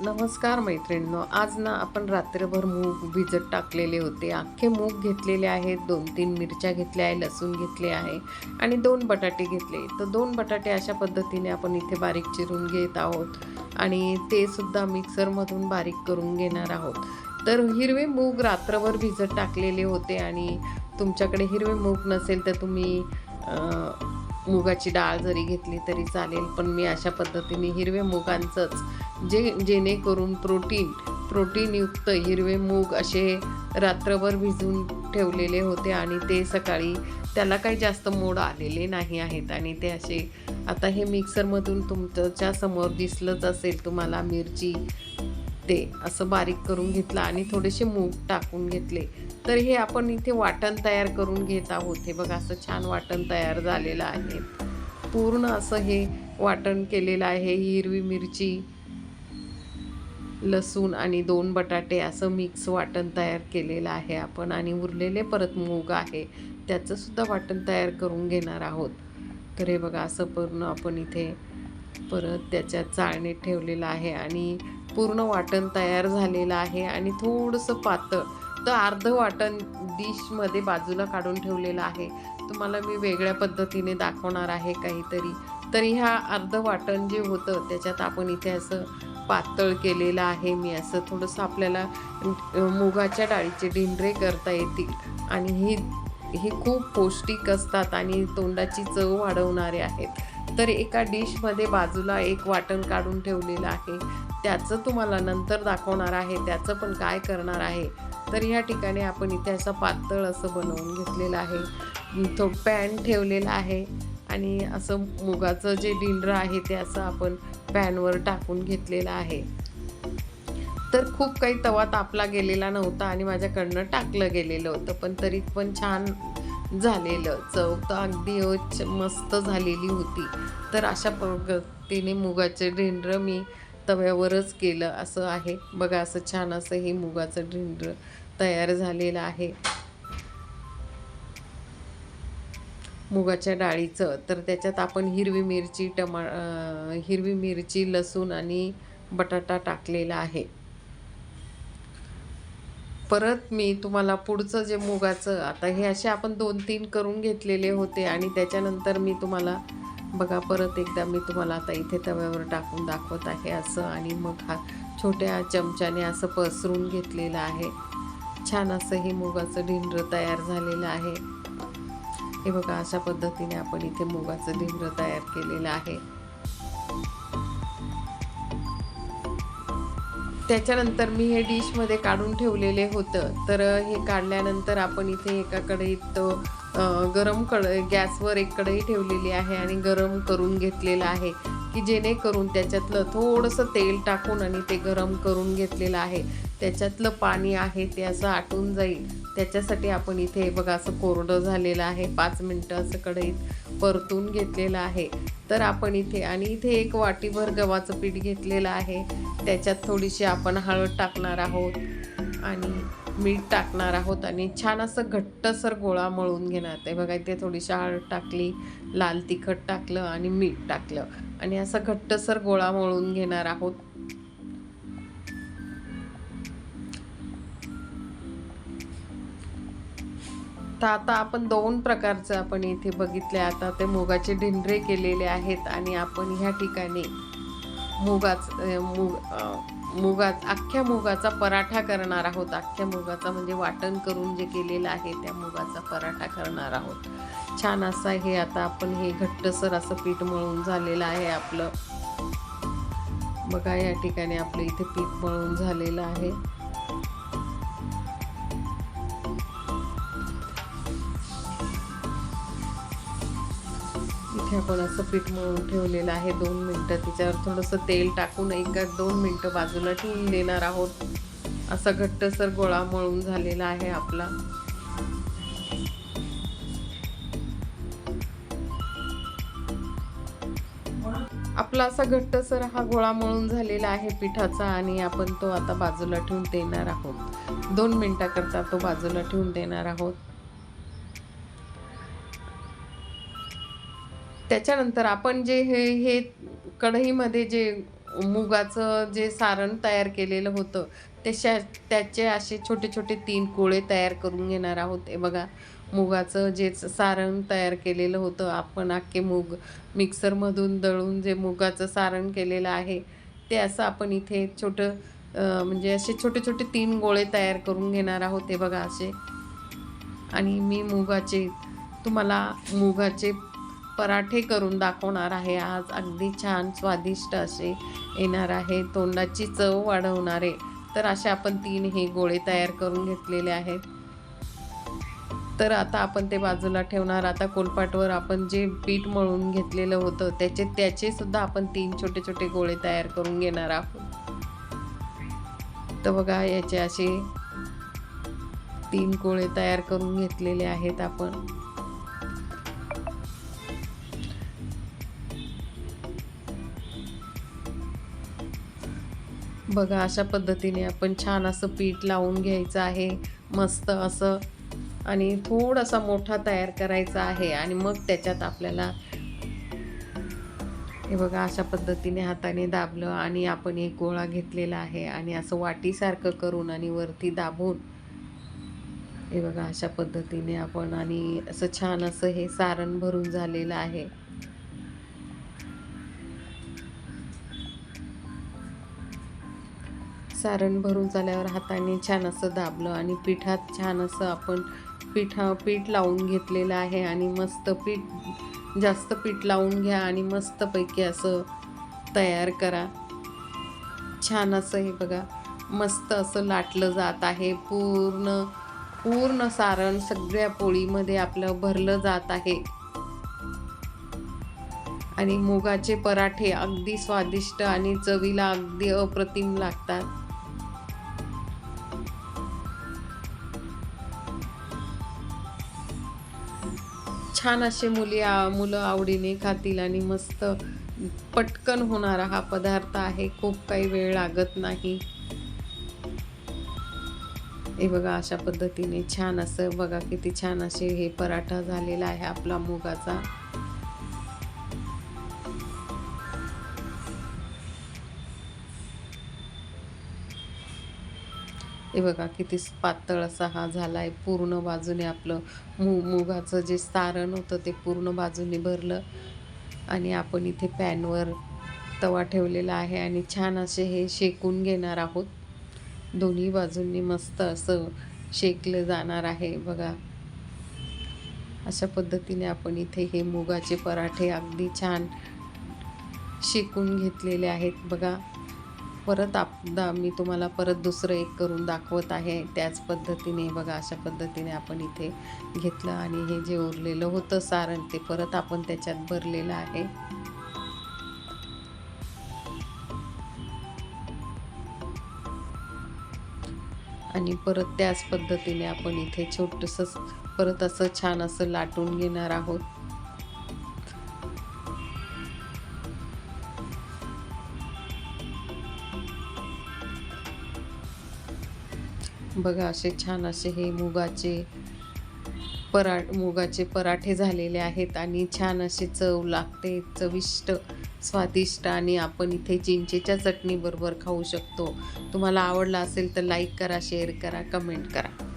नमस्कार मैत्रिणींनो आज ना आपण रात्रभर मूग भिजत टाकलेले होते. अख्खे मूग घेतलेले आहेत दोन तीन मिरच्या घेतल्या आहे लसूण घेतले आहे आणि दोन बटाटे घेतले. तर दोन बटाटे अशा पद्धतीने आपण इथे बारीक चिरून घेत आहोत आणि ते सुद्धा मिक्सरमधून बारीक करून घेणार आहोत. तर हिरवे मूग रात्रभर भिजत टाकलेले होते आणि तुमच्याकडे हिरवे मूग नसेल तर तुम्ही मुगाची डाळ जरी घेतली तरी चालेल पण मी अशा पद्धतीने हिरवे मुगांचंच जे जेणेकरून प्रोटीन प्रोटीनयुक्त हिरवे मूग असे रात्रभर भिजून ठेवलेले होते आणि ते सकाळी त्याला काही जास्त मोड आलेले नाही आहेत आणि ते असे आता हे मिक्सरमधून तुमच्यासमोर दिसलंच असेल तुम्हाला मिरची ते असं बारीक करून घेतलं आणि थोडेसे मूग टाकून घेतले. तर हे आपण इथे वाटण तयार करून घेत आहोत. हे बघा असं छान वाटण तयार झालेलं आहे. पूर्ण असं हे वाटण केलेलं आहे. हिरवी मिरची लसूण आणि दोन बटाटे असं मिक्स वाटण तयार केलेलं आहे आपण. आणि उरलेले परत मूग आहे. त्याचंसुद्धा वाटण तयार करून घेणार आहोत. तर हे बघा असं पूर्ण आपण इथे परत त्याच्यात चाळणीत ठेवलेलं आहे. आणि पूर्ण वाटण तयार झालेलं आहे आणि थोडंसं पातळ तर अर्ध वाटण डिशमध्ये बाजूला काढून ठेवलेलं आहे. तुम्हाला मी वेगळ्या पद्धतीने दाखवणार आहे काहीतरी. तर ह्या अर्ध वाटण जे होतं त्याच्यात आपण इथे असं पातळ केलेलं आहे. मी असं थोडंसं आपल्याला मुगाच्या डाळीचे ढिंडरे करता येतील. आणि ही हे खूप पौष्टिक असतात आणि तोंडाची चव वाढवणारे आहेत. तर एका डिशमध्ये बाजूला एक वाटण काढून ठेवलेलं आहे. त्याचं तुम्हाला नंतर दाखवणार आहे त्याचं पण काय करणार आहे. तर ह्या ठिकाणी आपण इथे असं पातळ असं बनवून घेतलेलं आहे. तो पॅन ठेवलेला आहे आणि असं मुगाचं जे डिंडरं आहे ते असं आपण पॅनवर टाकून घेतलेलं आहे. तर खूप काही तवा तापला गेलेला नव्हता आणि माझ्याकडनं टाकलं गेलेलं होतं पण तरी पण छान झालेलं. चव तर अगदी मस्त झालेली होती. तर अशा पद्धतीने मुगाचे ढेंडरं मी तव्यावरच केलं असं आहे. बघा असं छान असं हे मुगाचं ढेंडरं तयार झालेलं आहे. मुगाच्या डाळीचं. तर त्याच्यात आपण हिरवी मिरची टमा हिरवी मिरची लसूण आणि बटाटा टाकलेला आहे. परत मी तुम्हाला पुढचं जे मुगाचं आता हे असे आपण दोन तीन करून घेतलेले होते आणि त्याच्यानंतर मी तुम्हाला बघा परत एकदा मी तुम्हाला आता इथे तव्यावर टाकून दाखवत आहे असं आणि मग हा छोट्या चमच्याने असं पसरून घेतलेलं आहे. छान असं हे मुगाचं ढिंडरं तयार झालेलं आहे. हे बघा अशा पद्धतीने आपण इथे मुगाचं ढिंडरं तयार केलेलं आहे. त्याच्यानंतर मी हे डिशमध्ये काढून ठेवलेले होतं. तर हे काढल्यानंतर आपण इथे एका कढईत गरम कड गॅसवर एक कढई ठेवलेली आहे आणि गरम करून घेतलेलं आहे की जेणेकरून त्याच्यातलं थोडंसं तेल टाकून आणि ते गरम करून घेतलेलं आहे. त्याच्यातलं पाणी आहे ते असं आटून जाईल. त्याच्यासाठी आपण इथे बघा असं कोरडं झालेलं आहे. पाच मिनटं असं कढईत परतून घेतलेलं आहे. तर आपण इथे आणि इथे एक वाटीभर गव्हाचं पीठ घेतलेलं आहे. त्याच्यात थोडीशी आपण हळद टाकणार आहोत आणि मीठ टाकणार आहोत आणि छान असं घट्टसर गोळा मळून घेणार. ते बघा इथे थोडीशी हळद टाकली लाल तिखट टाकलं आणि मीठ टाकलं. आणि असं घट्टसर गोळा मळून घेणार आहोत. तर आता आपण दोन प्रकारचं आपण इथे बघितले आता ते मुगाचे ढिंडरे केलेले आहेत आणि आपण ह्या ठिकाणी मुगाच मुग मुगात अख्ख्या मुगाचा पराठा करणार आहोत. अख्ख्या मुगाचा म्हणजे वाटण करून जे केलेलं आहे त्या मुगाचा पराठा करणार आहोत. छान असा हे आता आपण हे घट्टसर असं पीठ मळून झालेलं आहे आपलं. बघा या ठिकाणी आपलं इथे पीठ मळून झालेलं आहे. आपण असं पीठ मळून ठेवलेलं आहे दोन मिनटं. त्याच्यावर थोडंसं तेल टाकून एक दोन मिनटं बाजूला ठेवून देणार आहोत. असा घट्टसर गोळा मळून झालेला आहे आपला. आपला असा घट्टसर हा गोळा मळून झालेला आहे पिठाचा आणि आपण तो आता बाजूला ठेवून देणार आहोत. दोन मिनटाकरता तो बाजूला ठेवून देणार आहोत. त्याच्यानंतर आपण जे हे हे कढईमध्ये जे मुगाचं जे सारण तयार केलेलं होतं त्याच्या त्याचे असे छोटे छोटे तीन कोळे तयार करून घेणार आहोत. हे बघा मुगाचं जे सारण तयार केलेलं होतं आपण अख्खे मूग मिक्सरमधून दळून जे मुगाचं सारण केलेलं आहे ते असं आपण इथे छोटं म्हणजे असे छोटे छोटे तीन गोळे तयार करून घेणार आहोत. हे बघा असे. आणि मी मुगाचे तुम्हाला मुगाचे पराठे करून दाखवणार आहे. आज अगदी छान स्वादिष्ट असे येणार आहे. तोंडाची चव वाढवणारे. तर असे आपण तीन हे गोळे तयार करून घेतलेले आहेत. तर आता आपण ते बाजूला ठेवणार. आता कोलपाटवर आपण जे पीठ मळून घेतलेलं होतं त्याचे त्याचे सुद्धा आपण तीन छोटे छोटे गोळे तयार करून घेणार आहोत. तर बघा याचे असे तीन गोळे तयार करून घेतलेले आहेत आपण. बघा अशा पद्धतीने आपण छान असं पीठ लावून घ्यायचं आहे मस्त असं. आणि थोडासा मोठा तयार करायचा आहे आणि मग त्याच्यात आपल्याला हे बघा अशा पद्धतीने हाताने दाबलं आणि आपण एक गोळा घेतलेला आहे आणि असं वाटीसारखं करून आणि वरती दाबून हे बघा अशा पद्धतीने आपण आणि असं छान असं हे सारण भरून झालेलं आहे. सारण भरून झाल्यावर हाताने छान असं दाबलं आणि पिठात छान असं आपण पिठा पीठ लावून घेतलेलं आहे आणि मस्त पीठ जास्त पीठ लावून घ्या आणि मस्तपैकी असं तयार करा. छान असं हे बघा मस्त असं लाटलं जात आहे. पूर्ण पूर्ण सारण सगळ्या पोळीमध्ये आपलं भरलं जात आहे. आणि मुगाचे पराठे अगदी स्वादिष्ट आणि चवीला अगदी अप्रतिम लागतात. छान असे मुली मुलं आवडीने खातील आणि मस्त पटकन होणारा हा पदार्थ आहे. खूप काही वेळ लागत नाही. हे बघा अशा पद्धतीने छान असं बघा किती छान असे हे पराठा झालेला आहे आपला मुगाचा. हे बघा किती पातळ असा हा झाला आहे पूर्ण बाजूने आपलं मु मुगाचं जे सारण होतं ते पूर्ण बाजूने भरलं. आणि आपण इथे पॅनवर तवा ठेवलेला आहे आणि छान असे हे शेकून घेणार आहोत. दोन्ही बाजूंनी मस्त असं शेकलं जाणार आहे बघा. अशा पद्धतीने आपण इथे हे मुगाचे पराठे अगदी छान शेकून घेतलेले आहेत बघा. परत आपदा मी तुम्हाला परत दुसरं एक करून दाखवत आहे. त्याच पद्धतीने बघा अशा पद्धतीने आपण इथे घेतलं आणि हे जे उरलेलं होतं सारण ते परत आपण त्याच्यात भरलेलं आहे. आणि परत त्याच पद्धतीने आपण इथे छोटंसं परत असं छान असं लाटून घेणार आहोत. बघा असे छान असे हे मुगाचे परा मुगाचे पराठे झालेले आहेत आणि छान असे चव लागते चविष्ट स्वादिष्ट आणि आपण इथे चिंचेच्या चटणीबरोबर खाऊ शकतो. तुम्हाला आवडला असेल तर लाईक करा शेअर करा कमेंट करा.